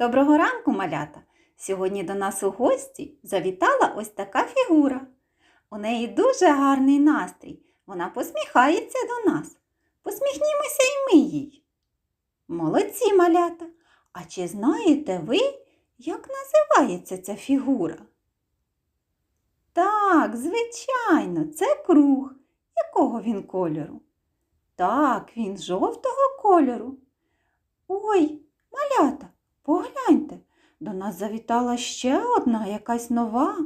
Доброго ранку, малята! Сьогодні до нас у гості завітала ось така фігура. У неї дуже гарний настрій. Вона посміхається до нас. Посміхнімося й ми їй. Молодці, малята! А чи знаєте ви, як називається ця фігура? Так, звичайно, це круг. Якого він кольору? Так, він жовтого кольору. Ой, погляньте, до нас завітала ще одна якась нова,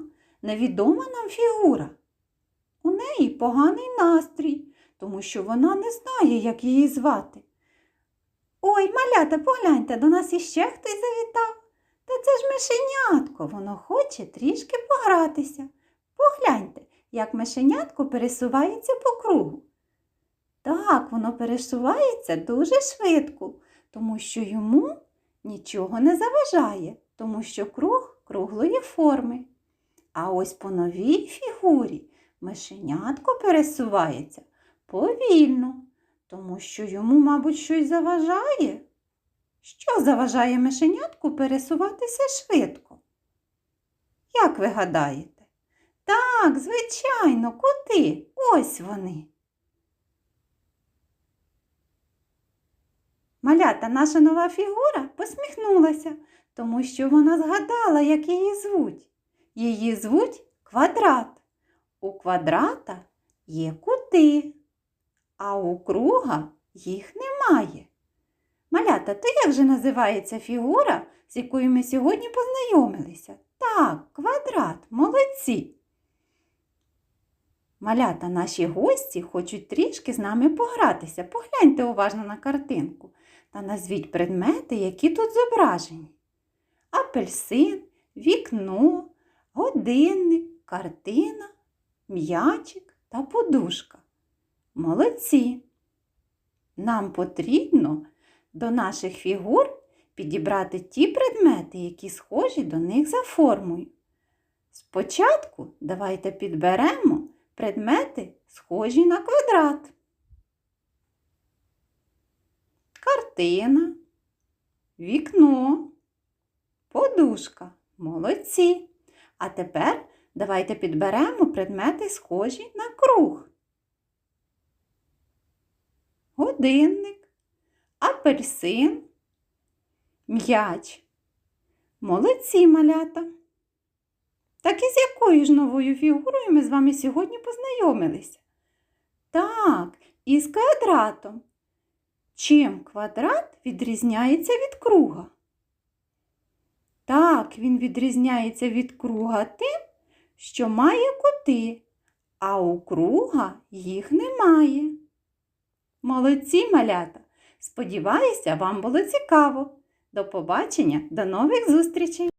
невідома нам фігура. У неї поганий настрій, тому що вона не знає, як її звати. Ой, малята, погляньте, до нас іще хтось завітав. Та це ж мишенятко, воно хоче трішки погратися. Погляньте, як мишенятко пересувається по кругу. Так, воно пересувається дуже швидко, тому що йому нічого не заважає, тому що круг круглої форми. А ось по новій фігурі мишенятко пересувається повільно, тому що йому, мабуть, щось заважає. Що заважає мишенятку пересуватися швидко? Як ви гадаєте? Так, звичайно, куди? Ось вони. Малята, наша нова фігура посміхнулася, тому що вона згадала, як її звуть. Її звуть квадрат. У квадрата є кути, а у круга їх немає. Малята, то як же називається фігура, з якою ми сьогодні познайомилися? Так, квадрат, молодці. Малята, наші гості хочуть трішки з нами погратися. Погляньте уважно на картинку та назвіть предмети, які тут зображені. Апельсин, вікно, годинник, картина, м'ячик та подушка. Молодці! Нам потрібно до наших фігур підібрати ті предмети, які схожі до них за формою. Спочатку давайте підберемо предмети, схожі на квадрат. Картина, вікно, подушка. Молодці. А тепер давайте підберемо предмети, схожі на круг. Годинник, апельсин, м'яч. Молодці малята. Так і з якою ж новою фігурою ми з вами сьогодні познайомилися? Так, із квадратом. Чим квадрат відрізняється від круга? Так, він відрізняється від круга тим, що має кути, а у круга їх немає. Молодці малята! Сподіваюся, вам було цікаво. До побачення, до нових зустрічей!